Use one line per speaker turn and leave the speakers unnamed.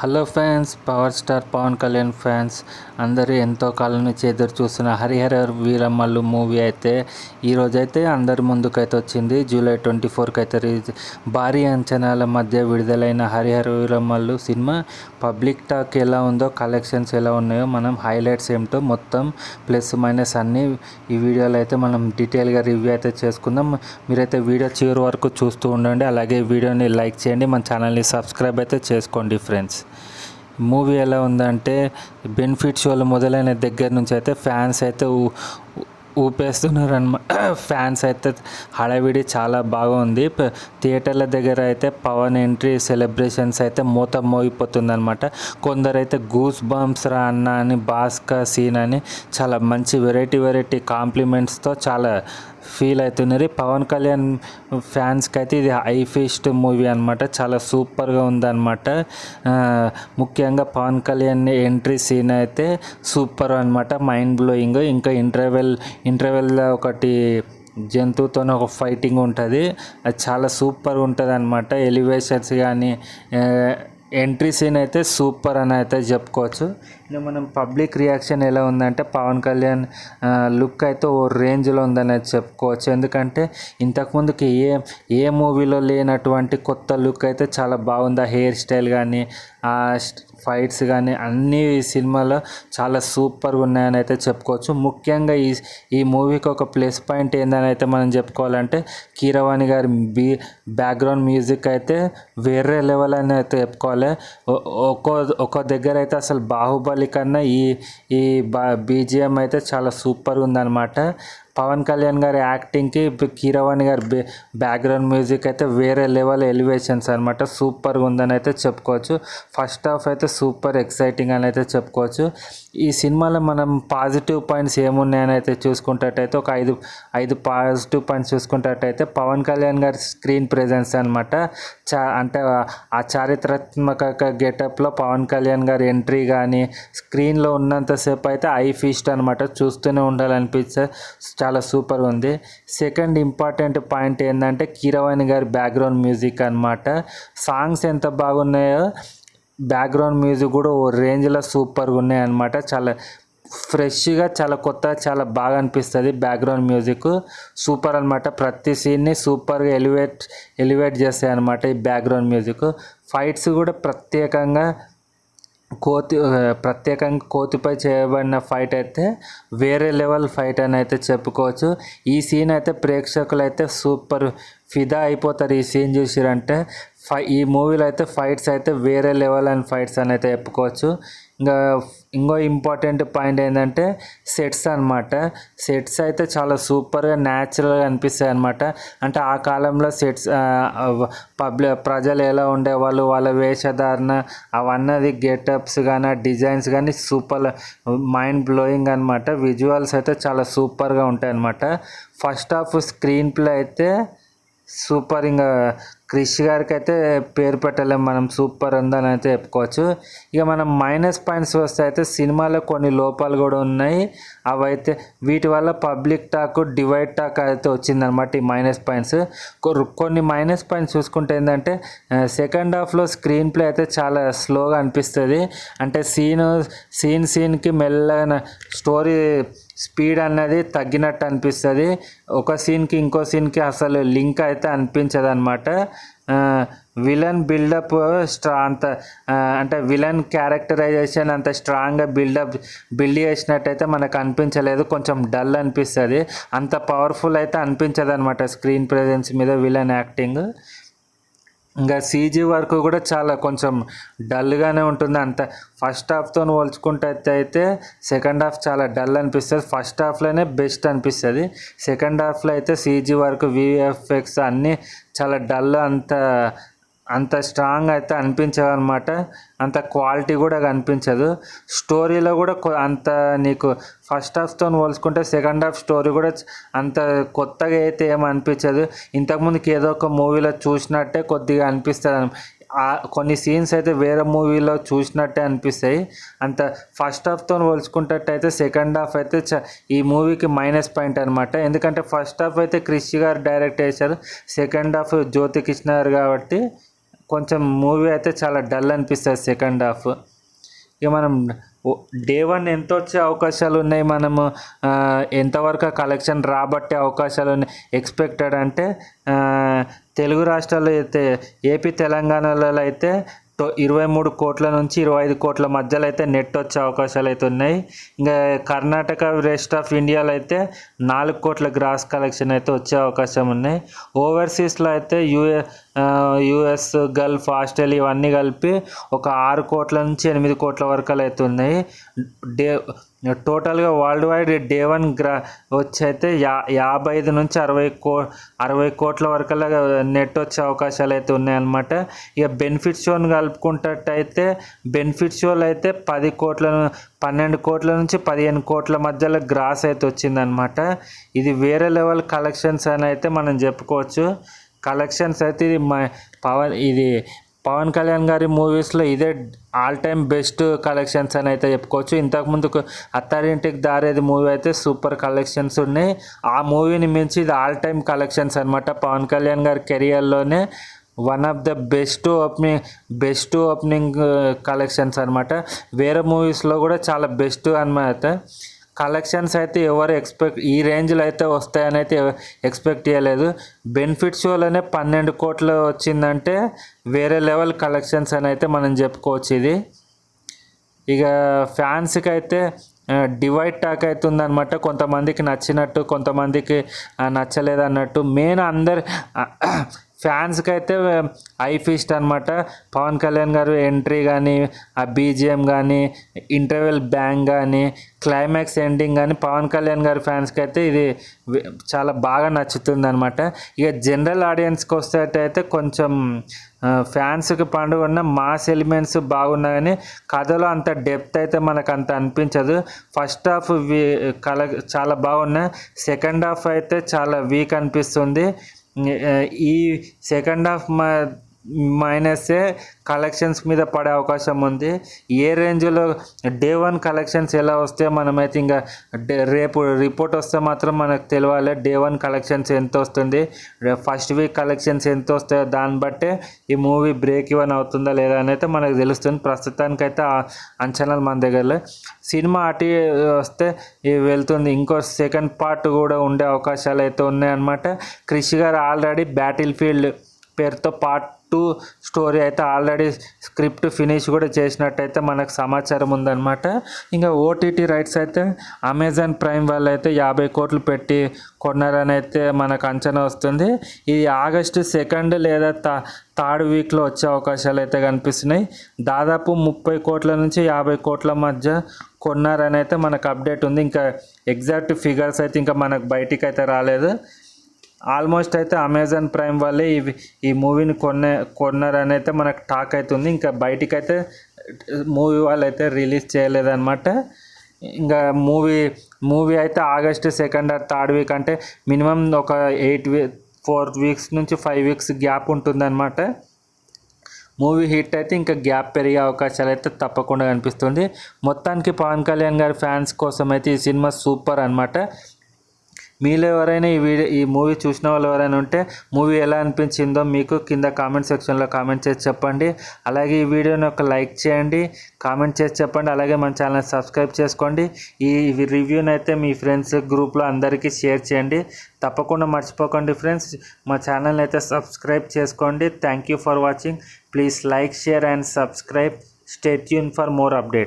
Hello fans power star Pawan Kalyan fans అందరూ ఎంతో కాలం నుంచి ఎదురు చూస్తున్న హరిహర వీరమ్మల్లు మూవీ అయితే ఈరోజైతే అందరి ముందుకైతే వచ్చింది. జూలై ట్వంటీ ఫోర్కి అయితే రిలీజ్ భారీ అంచనాల మధ్య విడుదలైన Harihara Veeramallu cinema public talk ఎలా ఉందో కలెక్షన్స్ ఎలా ఉన్నాయో మనం హైలైట్స్ ఏమిటో మొత్తం ప్లస్ మైనస్ అన్నీ ఈ వీడియోలో అయితే మనం డీటెయిల్గా రివ్యూ అయితే చేసుకుందాం. మీరైతే వీడియో చివరి వరకు చూస్తూ ఉండండి. అలాగే వీడియోని లైక్ చేయండి. మన ఛానల్ని సబ్స్క్రైబ్ అయితే చేసుకోండి ఫ్రెండ్స్. మూవీ ఎలా ఉందంటే బెనిఫిట్ షోలు మొదలైన దగ్గర నుంచి అయితే ఫ్యాన్స్ అయితే ఊపేస్తున్నారు అనమాట ఫ్యాన్స్ అయితే హడావిడి చాలా బాగుంది. థియేటర్ల దగ్గర అయితే పవన్ ఎంట్రీ సెలబ్రేషన్స్ అయితే మూత మోగిపోతుంది అనమాట కొందరైతే గూస్ బంప్స్ రా అన్న అని భాస్కర్ సీన్ అని చాలా మంచి వెరైటీ వెరైటీ కాంప్లిమెంట్స్తో చాలా ఫీల్ అవుతున్నారు. పవన్ కళ్యాణ్ ఫ్యాన్స్కి అయితే ఇది హై ఫీస్ట్ మూవీ అనమాట చాలా సూపర్గా ఉందన్నమాట. ముఖ్యంగా పవన్ కళ్యాణ్ ఎంట్రీ సీన్ అయితే సూపర్ అనమాట మైండ్ బ్లోయింగ్. ఇంకా ఇంటర్వెల్ ఇంటర్వెల్లో ఒకటి జంతువుతో ఒక ఫైటింగ్ ఉంటుంది. అది చాలా సూపర్ ఉంటుంది అనమాట ఎలివేషన్స్ కానీ ఎంట్రీ సీన్ అయితే సూపర్ అని అయితే చెప్పుకోవచ్చు. మనం పబ్లిక్ రియాక్షన్ ఎలా ఉందంటే పవన్ కళ్యాణ్ లుక్ అయితే ఓ రేంజ్లో ఉందని చెప్పుకోవచ్చు. ఎందుకంటే ఇంతకుముందుకి ఏ ఏ మూవీలో లేనటువంటి కొత్త లుక్ అయితే చాలా బాగుంది. ఆ హెయిర్ స్టైల్ కానీ ఆ ఫైట్స్ కానీ అన్ని సినిమాలో చాలా సూపర్గా ఉన్నాయని అయితే చెప్పుకోవచ్చు. ముఖ్యంగా ఈ ఈ మూవీకి ఒక ప్లస్ పాయింట్ ఏందని అయితే మనం చెప్పుకోవాలంటే కీరవాణి గారి బీ బ్యాక్గ్రౌండ్ మ్యూజిక్ అయితే వేరే లెవెల్ అని అయితే చెప్పుకోవాలి. ఒక్కో ఒక్కో దగ్గర అయితే అసలు బాహుబలి కన్నా ఈ ఈ బా బీజిఎం అయితే చాలా సూపర్గా ఉందన్నమాట. పవన్ కళ్యాణ్ గారి యాక్టింగ్కి కీరవాణి గారి బే బ్యాక్గ్రౌండ్ మ్యూజిక్ అయితే వేరే లెవెల్ ఎలివేషన్స్ అనమాట సూపర్గా ఉందని అయితే చెప్పుకోవచ్చు. ఫస్ట్ హాఫ్ అయితే సూపర్ ఎక్సైటింగ్ అని అయితే చెప్పుకోవచ్చు. ఈ సినిమాలో మనం పాజిటివ్ పాయింట్స్ ఏమున్నాయని అయితే చూసుకుంటట్టయితే ఒక ఐదు ఐదు పాజిటివ్ పాయింట్స్ చూసుకుంటట్టయితే పవన్ కళ్యాణ్ గారి స్క్రీన్ ప్రెజెన్స్ అనమాట చా అంటే ఆ చారిత్రాత్మక గెటప్లో పవన్ కళ్యాణ్ గారి ఎంట్రీ కానీ స్క్రీన్లో ఉన్నంతసేపు అయితే ఐ ఫీస్ట్ అనమాట చూస్తూనే ఉండాలనిపించే చాలా సూపర్ ఉంది. సెకండ్ ఇంపార్టెంట్ పాయింట్ ఏంటంటే కీరవాణి గారి బ్యాక్గ్రౌండ్ మ్యూజిక్ అనమాట సాంగ్స్ ఎంత బాగున్నాయో బ్యాక్గ్రౌండ్ మ్యూజిక్ కూడా ఓ రేంజ్లో సూపర్గా ఉన్నాయన్నమాట చాలా ఫ్రెష్గా చాలా కొత్త చాలా బాగా అనిపిస్తుంది బ్యాక్గ్రౌండ్ మ్యూజిక్ సూపర్ అనమాట ప్రతి సీన్ని సూపర్గా ఎలివేట్ ఎలివేట్ చేస్తాయి అనమాట ఈ బ్యాక్గ్రౌండ్ మ్యూజిక్ ఫైట్స్ కూడా ప్రత్యేకంగా కోతి ప్రత్యేకంగా కోతిపై చేయబడిన ఫైట్ అయితే వేరే లెవెల్ ఫైట్ అని అయితే చెప్పుకోవచ్చు. ఈ సీన్ అయితే ప్రేక్షకులు అయితే సూపర్ ఫిదా అయిపోతారు ఈ సీన్ చూసిరంటే. ఫై ఈ మూవీలో అయితే ఫైట్స్ అయితే వేరే లెవెల్ అండ్ ఫైట్స్ అని అయితే చెప్పుకోవచ్చు. ఇంకా ఇంకో ఇంపార్టెంట్ పాయింట్ ఏంటంటే సెట్స్ అన్నమాట. సెట్స్ అయితే చాలా సూపర్గా న్యాచురల్గా అనిపిస్తాయి అనమాట అంటే ఆ కాలంలో సెట్స్ పబ్లిక్ ప్రజలు ఎలా ఉండేవాళ్ళు వాళ్ళ వేషధారణ అవన్నది గెటప్స్ కానీ డిజైన్స్ కానీ సూపర్ మైండ్ బ్లోయింగ్ అనమాట విజువల్స్ అయితే చాలా సూపర్గా ఉంటాయి అనమాట ఫస్ట్ ఆఫ్ స్క్రీన్ ప్లే అయితే సూపర్. ఇంకా క్రిష్ గారికి అయితే పేరు పెట్టలేం మనం సూపర్ ఉందని అయితే చెప్పుకోవచ్చు. ఇక మనం మైనస్ పాయింట్స్ వస్తే అయితే సినిమాలో కొన్ని లోపాలు కూడా ఉన్నాయి. అవైతే వీటి వల్ల పబ్లిక్ టాక్ డివైడ్ టాక్ అయితే వచ్చిందనమాట ఈ మైనస్ పాయింట్స్. కొన్ని మైనస్ పాయింట్స్ చూసుకుంటే ఏంటంటే సెకండ్ హాఫ్లో స్క్రీన్ ప్లే అయితే చాలా స్లోగా అనిపిస్తుంది. అంటే సీన్ సీన్ సీన్కి మెల్లగా స్టోరీ స్పీడ్ అన్నది తగ్గినట్టు అనిపిస్తుంది. ఒక సీన్కి ఇంకో సీన్కి అసలు లింక్ అయితే అనిపించదు అనమాట విలన్ బిల్డప్ స్ట్రా అంత అంటే విలన్ క్యారెక్టరైజేషన్ అంత స్ట్రాంగ్గా బిల్డప్ బిల్డ్ చేసినట్టయితే మనకు అనిపించలేదు. కొంచెం డల్ అనిపిస్తుంది. అంత పవర్ఫుల్ అయితే అనిపించదు అనమాట స్క్రీన్ ప్రెజెన్స్ మీద విలన్ యాక్టింగ్. ఇంకా సీజీ వర్క్ కూడా చాలా కొంచెం డల్గానే ఉంటుంది. అంత ఫస్ట్ హాఫ్తో పోల్చుకుంటే అయితే సెకండ్ హాఫ్ చాలా డల్ అనిపిస్తుంది. ఫస్ట్ హాఫ్లోనే బెస్ట్ అనిపిస్తుంది. సెకండ్ హాఫ్లో అయితే సీజీ వర్క్ విఎఫ్ఎక్స్ అన్నీ చాలా డల్ అంత అంత స్ట్రాంగ్ అయితే అనిపించదు అనమాట అంత క్వాలిటీ కూడా కనిపించదు. స్టోరీలో కూడా కొ- అంత నీకు ఫస్ట్ హాఫ్తో పోల్చుకుంటే సెకండ్ హాఫ్ స్టోరీ కూడా అంత కొత్తగా అయితే ఏం అనిపించదు. ఇంతకుముందుకి ఏదో ఒక మూవీలో చూసినట్టే కొద్దిగా అనిపిస్తుంది కొన్ని సీన్స్ అయితే వేరే మూవీలో చూసినట్టే అనిపిస్తాయి. అంత ఫస్ట్ హాఫ్తో పోల్చుకుంటట్టయితే సెకండ్ హాఫ్ అయితే చ ఈ మూవీకి మైనస్ పాయింట్ అనమాట ఎందుకంటే ఫస్ట్ హాఫ్ అయితే క్రిష్ గారు డైరెక్ట్ చేశారు. సెకండ్ హాఫ్ జ్యోతి కృష్ణ గారు కాబట్టి కొంచెం మూవీ అయితే చాలా డల్ అనిపిస్తుంది సెకండ్ హాఫ్. ఇక మనం డే వన్ ఎంత వచ్చే అవకాశాలు ఉన్నాయి? మనము ఎంతవరకు కలెక్షన్ రాబట్టే అవకాశాలు ఉన్నాయి? ఎక్స్పెక్టెడ్ అంటే తెలుగు రాష్ట్రాల్లో అయితే ఏపీ తెలంగాణలో అయితే టో- ఇరవై మూడు కోట్ల నుంచి ఇరవై ఐదు కోట్ల మధ్యలో అయితే నెట్ వచ్చే అవకాశాలు అయితే ఉన్నాయి. ఇంకా కర్ణాటక రెస్ట్ ఆఫ్ ఇండియాలో అయితే నాలుగు కోట్ల గ్రాస్ కలెక్షన్ అయితే వచ్చే అవకాశం ఉన్నాయి. ఓవర్సీస్లో అయితే యూఏ యుఎస్ గల్ఫ్ ఆస్ట్రేలియా ఇవన్నీ కలిపి ఒక ఆరు కోట్ల నుంచి ఎనిమిది కోట్ల వరకు అయితే ఉన్నాయి డే టోటల్గా వరల్డ్ వైడ్ డే వన్ గ్రా వచ్చి అయితే యా యాభై ఐదు నుంచి అరవై కో అరవై కోట్ల వరకు నెట్ వచ్చే అవకాశాలు అయితే ఉన్నాయన్నమాట. ఇక బెనిఫిట్ షోని కలుపుకుంటట్టయితే బెనిఫిట్ షోలు అయితే పది కోట్ల పన్నెండు కోట్ల నుంచి పదిహేను కోట్ల మధ్యలో గ్రాస్ అయితే వచ్చిందనమాట ఇది వేరే లెవెల్ కలెక్షన్స్ అని అయితే మనం చెప్పుకోవచ్చు. కలెక్షన్స్ అయితే ఇది మా పవన్ ఇది పవన్ కళ్యాణ్ గారి మూవీస్లో ఇదే ఆల్ టైమ్ బెస్ట్ కలెక్షన్స్ అని అయితే చెప్పుకోవచ్చు. ఇంతకుముందు అత్తారింటికి దారేది మూవీ అయితే సూపర్ కలెక్షన్స్ ఉన్నాయి. ఆ మూవీని మించి ఇది ఆల్ టైమ్ కలెక్షన్స్ అనమాట పవన్ కళ్యాణ్ గారి కెరియర్లోనే one of the best opening best opening collections అనమాట వేరే మూవీస్లో కూడా చాలా బెస్ట్ అనమాట కలెక్షన్స్ అయితే ఎవరు ఎక్స్పెక్ట్ ఈ రేంజ్లో అయితే వస్తాయని అయితే ఎక్స్పెక్ట్ చేయలేదు. బెనిఫిట్ షోలోనే పన్నెండు కోట్లు వచ్చిందంటే వేరే లెవెల్ కలెక్షన్స్ అని అయితే మనం చెప్పుకోవచ్చు ఇది. ఇక ఫ్యాన్స్కి అయితే డివైడ్ టాక్ అవుతుందనమాట కొంతమందికి నచ్చినట్టు కొంతమందికి నచ్చలేదు అన్నట్టు మెయిన్ అందరు ఫ్యాన్స్కి అయితే ఐ ఫీస్ట్ అనమాట పవన్ కళ్యాణ్ గారు ఎంట్రీ కానీ ఆ బీజిఎం కానీ ఇంటర్వెల్ బ్యాంగ్ కానీ క్లైమాక్స్ ఎండింగ్ కానీ పవన్ కళ్యాణ్ గారి ఫ్యాన్స్కి అయితే ఇది చాలా బాగా నచ్చుతుంది అనమాట ఇక జనరల్ ఆడియన్స్కి వస్తే అయితే కొంచెం ఫ్యాన్స్కి పండుగ ఉన్న మాస్ ఎలిమెంట్స్ బాగున్నా కానీ కథలో అంత డెప్త్ అయితే మనకు అంత అనిపించదు. ఫస్ట్ హాఫ్ వీ కల చాలా బాగున్నాయి. సెకండ్ హాఫ్ అయితే చాలా వీక్ అనిపిస్తుంది. ఈ సెకండ్ హాఫ్ మా మైనసే కలెక్షన్స్ మీద పడే అవకాశం ఉంది. ఏ రేంజ్లో డే వన్ కలెక్షన్స్ ఎలా వస్తే మనమైతే ఇంకా డే- రేపు రిపోర్ట్ వస్తే మాత్రం మనకు తెలియాలి డే వన్ కలెక్షన్స్ ఎంత వస్తుంది. ఫస్ట్ వీక్ కలెక్షన్స్ ఎంత వస్తాయో దాన్ని బట్టే ఈ మూవీ బ్రేక్ ఇవన్ అవుతుందా లేదా అని అయితే మనకు తెలుస్తుంది. ప్రస్తుతానికైతే అంచనాలు మన దగ్గరలో. సినిమా అటు వస్తే వెళ్తుంది. ఇంకో సెకండ్ పార్ట్ కూడా ఉండే అవకాశాలు అయితే ఉన్నాయన్నమాట. Krish garu already battle field పేరుతో పార్ట్ టూ స్టోరీ అయితే ఆల్రెడీ స్క్రిప్ట్ ఫినిష్ కూడా చేసినట్టయితే మనకు సమాచారం ఉందన్నమాట. ఇంకా ఓటీటీ రైట్స్ అయితే అమెజాన్ ప్రైమ్ వాళ్ళు అయితే యాభై కోట్లు పెట్టి కొన్నారని అయితే మనకు అంచనా వస్తుంది. ఇది ఆగస్టు సెకండ్ లేదా తా థర్డ్ వీక్లో వచ్చే అవకాశాలు అయితే కనిపిస్తున్నాయి. దాదాపు ముప్పై కోట్ల నుంచి యాభై కోట్ల మధ్య కొన్నారని అయితే మనకు అప్డేట్ ఉంది. ఇంకా ఎగ్జాక్ట్ ఫిగర్స్ అయితే ఇంకా మనకు బయటికి అయితే రాలేదు. ఆల్మోస్ట్ అయితే అమెజాన్ ప్రైమ్ వాళ్ళే ఇవి ఈ మూవీని కొన్న కొన్నారని అయితే మనకు టాక్ అవుతుంది ఇంకా బయటికి అయితే మూవీ వాళ్ళు అయితే రిలీజ్ చేయలేదన్నమాట. ఇంకా మూవీ మూవీ అయితే August second or third week అంటే మినిమం ఒక ఎయిట్ వీ ఫోర్ వీక్స్ నుంచి ఫైవ్ వీక్స్ గ్యాప్ ఉంటుందన్నమాట. మూవీ హిట్ అయితే ఇంకా గ్యాప్ పెరిగే అవకాశాలు అయితే తప్పకుండా కనిపిస్తుంది. మొత్తానికి పవన్ కళ్యాణ్ గారి ఫ్యాన్స్ కోసం అయితే ఈ సినిమా సూపర్ అనమాట మీలో ఎవరైనా ఈ వీడియో ఈ మూవీ చూసిన వాళ్ళు ఎవరైనా ఉంటే మూవీ ఎలా అనిపించిందో మీకు కింద కామెంట్ సెక్షన్లో కామెంట్ చేసి చెప్పండి. అలాగే ఈ వీడియోని ఒక లైక్ చేయండి కామెంట్ చేసి చెప్పండి. అలాగే మన ఛానల్ సబ్స్క్రైబ్ చేసుకోండి. ఈ రివ్యూని అయితే మీ ఫ్రెండ్స్ గ్రూప్లో అందరికీ షేర్ చేయండి. తప్పకుండా మర్చిపోకండి ఫ్రెండ్స్. మా ఛానల్ని అయితే సబ్స్క్రైబ్ చేసుకోండి. Thank you for watching please like share and subscribe stay tune for more update